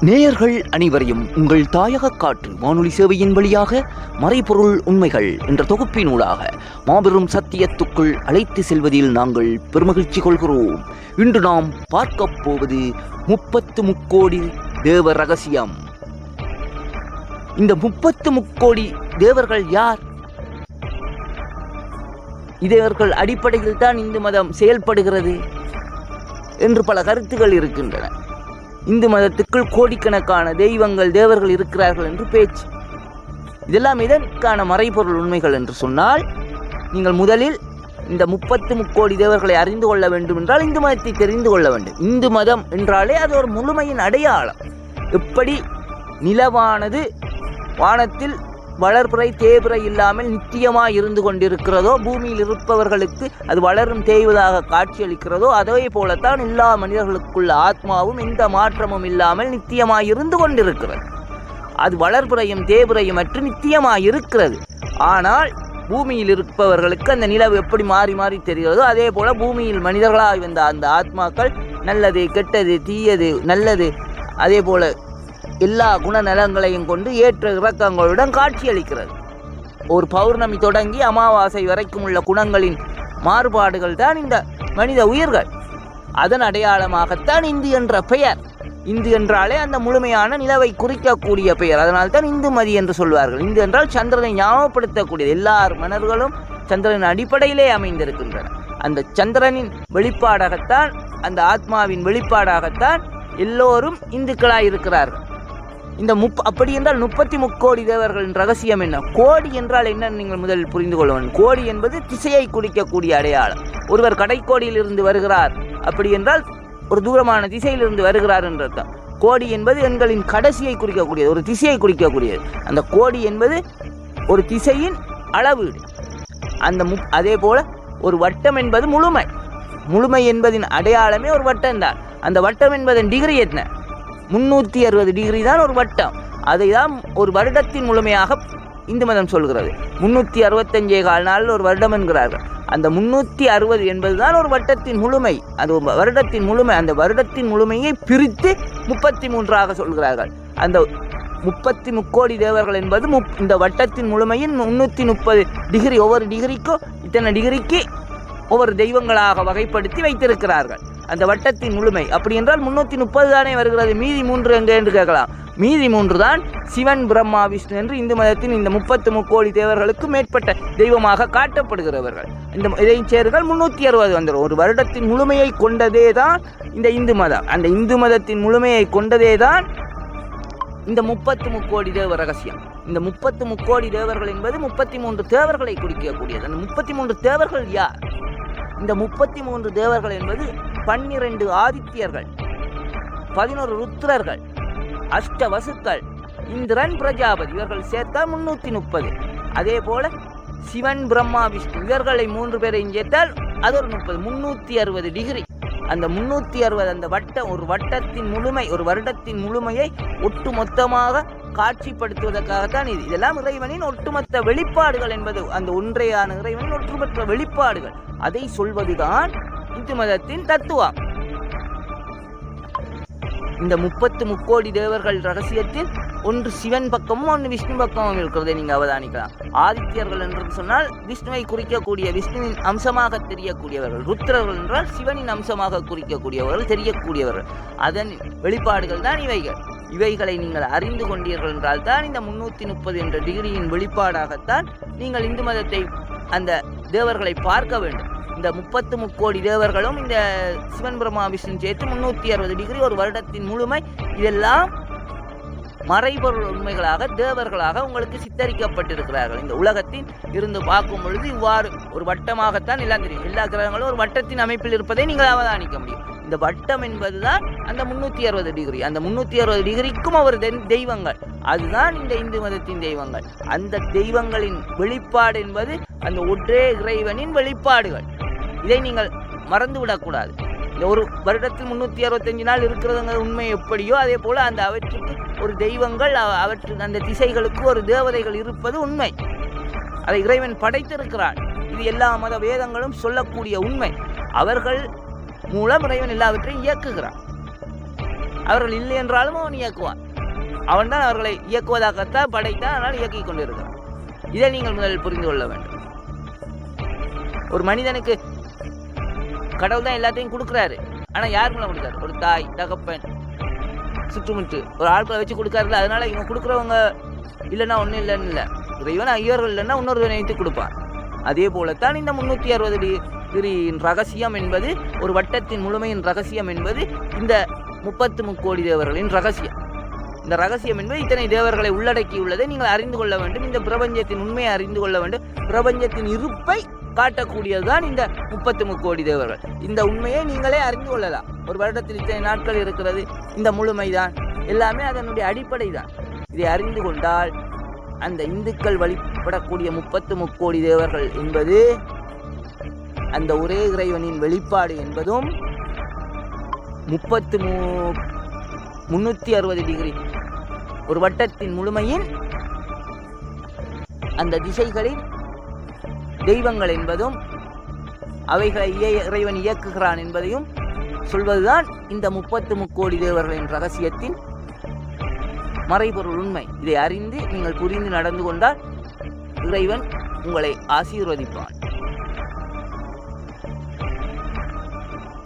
நேயர்கள் அனைவரையும் உங்கள் தாயக காற்று வானொலி சேவையின் வழியாக மறைபொருள் உண்மைகள் என்ற தொகுப்பினூடாக மாபெரும் சத்தியத்துக்குள் அழைத்து செல்வதில் நாங்கள் பெருமகிழ்ச்சி கொள்கிறோம். இன்று நாம் பார்க்க போவது முப்பத்து முக்கோடி தேவ ரகசியம். இந்த முப்பத்து முக்கோடி தேவர்கள் யார்? இதவர்கள் அடிப்படையில் தான் இந்து மதம் செயல்படுகிறது என்று பல கருத்துகள் இருக்கின்றன. இந்து மதத்துக்குள் கோடிக்கணக்கான தெய்வங்கள் தேவர்கள் இருக்கிறார்கள் என்று பேச்சு. இதெல்லாம் இதற்கான மறைபொருள் உண்மைகள் என்று சொன்னால் நீங்கள் முதலில் இந்த முப்பத்து முக்கோடி தேவர்களை அறிந்து கொள்ள வேண்டும் என்றால் இந்து மதத்தை தெரிந்து கொள்ள வேண்டும். இந்து மதம் என்றாலே அது ஒரு முழுமையின் அடையாளம். எப்படி நிலவானது வானத்தில் வளர்ப்புறை தேய்புறை இல்லாமல் நித்தியமாக இருந்து கொண்டிருக்கிறதோ பூமியில் இருப்பவர்களுக்கு அது வளரும் தேய்வதாக காட்சியளிக்கிறதோ அதே போலத்தான் எல்லா மனிதர்களுக்குள்ள ஆத்மாவும் எந்த மாற்றமும் இல்லாமல் நித்தியமாக இருந்து கொண்டிருக்கிறது. அது வளர்ப்புறையும் தேய்புறையும் அற்று நித்தியமாக இருக்கிறது. ஆனால் பூமியில் இருப்பவர்களுக்கு அந்த நிலவு எப்படி மாறி மாறி தெரிகிறதோ அதே போல பூமியில் மனிதர்களாக வந்த அந்த ஆத்மாக்கள் நல்லது கெட்டது தீயது நல்லது அதே போல எல்லா குணநலங்களையும் கொண்டு ஏற்ற இறக்கங்களுடன் காட்சியளிக்கிறது. ஒரு பௌர்ணமி தொடங்கி அமாவாசை வரைக்கும் உள்ள குணங்களின் மாறுபாடுகள் தான் இந்த மனித உயிர்கள். அதன் அடையாளமாகத்தான் இந்து என்ற பெயர். இந்து என்றாலே அந்த முழுமையான நிலவை குறிக்கக்கூடிய பெயர். அதனால் தான் இந்து மதி என்று சொல்வார்கள். இந்து என்றால் சந்திரனை ஞாபகப்படுத்தக்கூடியது. எல்லார் மன்னர்களும் சந்திரனின் அடிப்படையிலே அமைந்திருக்கின்றன. அந்த சந்திரனின் வெளிப்பாடாகத்தான் அந்த ஆத்மாவின் வெளிப்பாடாகத்தான் எல்லோரும் இந்துக்களாக இருக்கிறார்கள் இந்த முப் அப்படி என்றால் முப்பத்தி முக்கோடி தேவர்களின் ரகசியம் என்ன? கோடி என்றால் என்னன்னு நீங்கள் முதலில் புரிந்து கொள்ள வேண்டும். கோடி என்பது திசையை குறிக்கக்கூடிய அடையாளம். ஒருவர் கடைக்கோடியில் இருந்து வருகிறார். அப்படி என்றால் ஒரு தூரமான திசையிலிருந்து வருகிறார் என்ற அர்த்தம். கோடி என்பது எண்களின் கடைசியை குறிக்கக்கூடியது ஒரு திசையை குறிக்கக்கூடியது. அந்த கோடி என்பது ஒரு திசையின் அளவீடு அந்த மு அதே போல ஒரு வட்டம் என்பது முழுமை. முழுமை என்பதின் அடையாளமே ஒரு வட்டம் தான். அந்த வட்டம் என்பதன் டிகிரி என்ன? முந்நூற்றி அறுபது டிகிரி தான் ஒரு வட்டம். அதை தான் ஒரு வருடத்தின் முழுமையாக இந்து மதம் சொல்கிறது. முன்னூற்றி அறுபத்தஞ்சே கால் நாள் ஒரு வருடம் என்கிறார்கள். அந்த முந்நூற்றி அறுபது என்பது தான் ஒரு வட்டத்தின் முழுமை. அது ஒரு வருடத்தின் முழுமை. அந்த வருடத்தின் முழுமையை பிரித்து முப்பத்தி மூன்றாக சொல்கிறார்கள். அந்த முப்பத்தி முக்கோடி தேவர்கள் என்பது முப் இந்த வட்டத்தின் முழுமையின் முன்னூற்றி முப்பது டிகிரி ஒவ்வொரு டிகிரிக்கும் இத்தனை டிகிரிக்கு ஒவ்வொரு தெய்வங்களாக வகைப்படுத்தி வைத்திருக்கிறார்கள். அந்த வட்டத்தின் முழுமை. அப்படி என்றால் முன்னூற்றி முப்பது தானே வருகிறது? மீதி மூன்று எங்கே என்று கேட்கலாம். மீதி மூன்று தான் சிவன் பிரம்மா விஷ்ணு என்று இந்து மதத்தின் இந்த முப்பத்து முக்கோடி தேவர்களுக்கு மேற்பட்ட தெய்வமாக காட்டப்படுகிறவர்கள். இந்த இதை சேர்கள் முன்னூற்றி அறுபது வந்துடும். ஒரு வருடத்தின் முழுமையை கொண்டதே தான் இந்த இந்து மதம். அந்த இந்து மதத்தின் முழுமையை கொண்டதே தான் இந்த முப்பத்து முக்கோடி தேவ ரகசியம். இந்த முப்பத்து முக்கோடி தேவர்கள் என்பது முப்பத்தி மூன்று தேவர்களை குறிக்கக்கூடியது. அந்த முப்பத்தி மூன்று தேவர்கள் யார்? இந்த முப்பத்தி மூன்று தேவர்கள் என்பது பன்னிரண்டு ஆதித்யர்கள் பதினோரு ருத்ரர்கள் அஷ்ட வசுக்கள் இந்திரன் பிரஜாபதி இவர்கள் சேர்த்தால் முன்னூற்றி முப்பது. அதே போல சிவன் பிரம்மா விஷ்ணு இவர்களை மூன்று பேரையும் சேர்த்தால் அது ஒரு முப்பது முன்னூற்றி அறுபது டிகிரி. அந்த முன்னூற்றி அறுபது அந்த வட்டம் ஒரு வட்டத்தின் முழுமை ஒரு வருடத்தின் முழுமையை ஒட்டு மொத்தமாக காட்சிப்படுத்துவதற்காகத்தான் இது. இதெல்லாம் இறைவனின் ஒட்டுமொத்த வெளிப்பாடுகள் என்பது. அந்த ஒன்றையான இறைவனின் ஒட்டுமொத்த வெளிப்பாடுகள். அதை சொல்வதுதான் இந்து மதத்தின் தத்துவம். இந்த முப்பத்து முக்கோடி தேவர்கள் ரகசியத்தில் ஒன்று சிவன் பக்கமும் ஒன்று விஷ்ணு பக்கமும் இருக்கிறதை நீங்கள் அவதானிக்கலாம். ஆதித்யர்கள் என்று சொன்னால் விஷ்ணுவை குறிக்கக்கூடிய விஷ்ணுவின் அம்சமாக தெரியக்கூடியவர்கள். ருத்ரர்கள் என்றால் சிவனின் அம்சமாக குறிக்கக்கூடியவர்கள் தெரியக்கூடியவர்கள். அதன் வெளிப்பாடுகள் தான் இவைகள். இவைகளை நீங்கள் அறிந்து கொண்டீர்கள் என்றால் தான் இந்த முன்னூற்றி முப்பது என்ற டிகிரியின் வெளிப்பாடாகத்தான் நீங்கள் இந்து மதத்தை அந்த தேவர்களை பார்க்க வேண்டும். இந்த முப்பத்து முக்கோடி தேவர்களும் இந்த சிவன் பிரம்மா விஷ்ணு சேர்த்து முன்னூற்றி அறுபது டிகிரி ஒரு வருடத்தின் முழுமை இதெல்லாம் மறைபொருள் உண்மைகளாக தேவர்களாக உங்களுக்கு சித்தரிக்கப்பட்டிருக்கிறார்கள். இந்த உலகத்தின் இருந்து பார்க்கும் பொழுது இவ்வாறு ஒரு வட்டமாகத்தான் எல்லாம் தெரியும். எல்லா கிரகங்களும் ஒரு வட்டத்தின் அமைப்பில் இருப்பதை நீங்கள் அவதானிக்க முடியும். இந்த வட்டம் என்பதுதான் அந்த முன்னூற்றி அறுபது டிகிரி. அந்த முன்னூற்றி அறுபது டிகிரிக்கும் அவர் தெய்வங்கள். அதுதான் இந்த இந்து மதத்தின் தெய்வங்கள். அந்த தெய்வங்களின் வெளிப்பாடு என்பது அந்த ஒன்றே இறைவனின் வெளிப்பாடுகள். இதை நீங்கள் மறந்து விடக்கூடாது இந்த ஒரு வருடத்தில் முன்னூற்றி அறுபத்தஞ்சு நாள் இருக்கிறதுங்கிற உண்மை எப்படியோ அதே போல் அந்த அவற்றுக்கு ஒரு தெய்வங்கள் அவற்று அந்த திசைகளுக்கு ஒரு தேவதைகள் இருப்பது உண்மை. அதை இறைவன் படைத்திருக்கிறான். இது எல்லா மத வேதங்களும் சொல்லக்கூடிய உண்மை. அவர்கள் மூலம் இறைவன் எல்லாவற்றையும் இயக்குகிறான். அவர்கள் இல்லை என்றாலும் அவன் இயக்குவான். அவன் தான் அவர்களை இயக்குவதாகத்தான் படைத்தான் அதனால் இயக்கிக் கொண்டிருக்கிறான். இதை நீங்கள் முதலில் புரிந்து கொள்ள வேண்டும். ஒரு மனிதனுக்கு கடவுள் தான் எல்லாத்தையும் கொடுக்குறாரு. ஆனால் யாருக்குள்ள கொடுக்காரு ஒரு தாய் தகப்பன் சுற்றுமுற்று ஒரு ஆட்களை வச்சு கொடுக்காருல அதனால இவங்க கொடுக்குறவங்க இல்லைன்னா ஒன்றும் இல்லைன்னு இல்லை. இறைவன் ஐயர்கள் இல்லைன்னா இன்னொரு நினைத்து கொடுப்பான். அதே போலத்தான் இந்த முன்னூற்றி அறுபது டிகிரியின் ரகசியம் என்பது ஒரு வட்டத்தின் முழுமையின் ரகசியம் என்பது இந்த முப்பத்து முக்கோடி தேவர்களின் ரகசியம். இந்த ரகசியம் என்பது இத்தனை தேவர்களை உள்ளடக்கியுள்ளதை நீங்கள் அறிந்து கொள்ள வேண்டும். இந்த பிரபஞ்சத்தின் உண்மையை அறிந்து கொள்ள வேண்டும். பிரபஞ்சத்தின் இருப்பை காட்டக்கூடியதுதான் இந்த முப்பத்து முக்கோடி தேவர்கள். இந்த உண்மையை நீங்களே அறிந்து கொள்ளலாம். ஒரு வருடத்தில் இத்தனை நாட்கள் இருக்கிறது. இந்த முழுமைதான். எல்லாமே அதனுடைய அடிப்படை தான் இதை அறிந்து கொண்டால் அந்த இந்துக்கள் வழிபடக்கூடிய முப்பத்து முக்கோடி தேவர்கள் என்பது அந்த ஒரே இறைவனின் வெளிப்பாடு என்பதும் முப்பத்து மூ முன்னூற்றி அறுபது டிகிரி ஒரு வட்டத்தின் முழுமையின் அந்த திசைகளின் தெய்வங்கள் என்பதும் அவைகளை இய- இறைவன் இயக்குகிறான் என்பதையும் சொல்வதுதான் இந்த முப்பத்து முக்கோடி தேவர்களின் ரகசியத்தின் மறைபொருள் உண்மை. இதை அறிந்து நீங்கள் புரிந்து நடந்து கொண்டால் இறைவன் உங்களை ஆசீர்வதிப்பான்.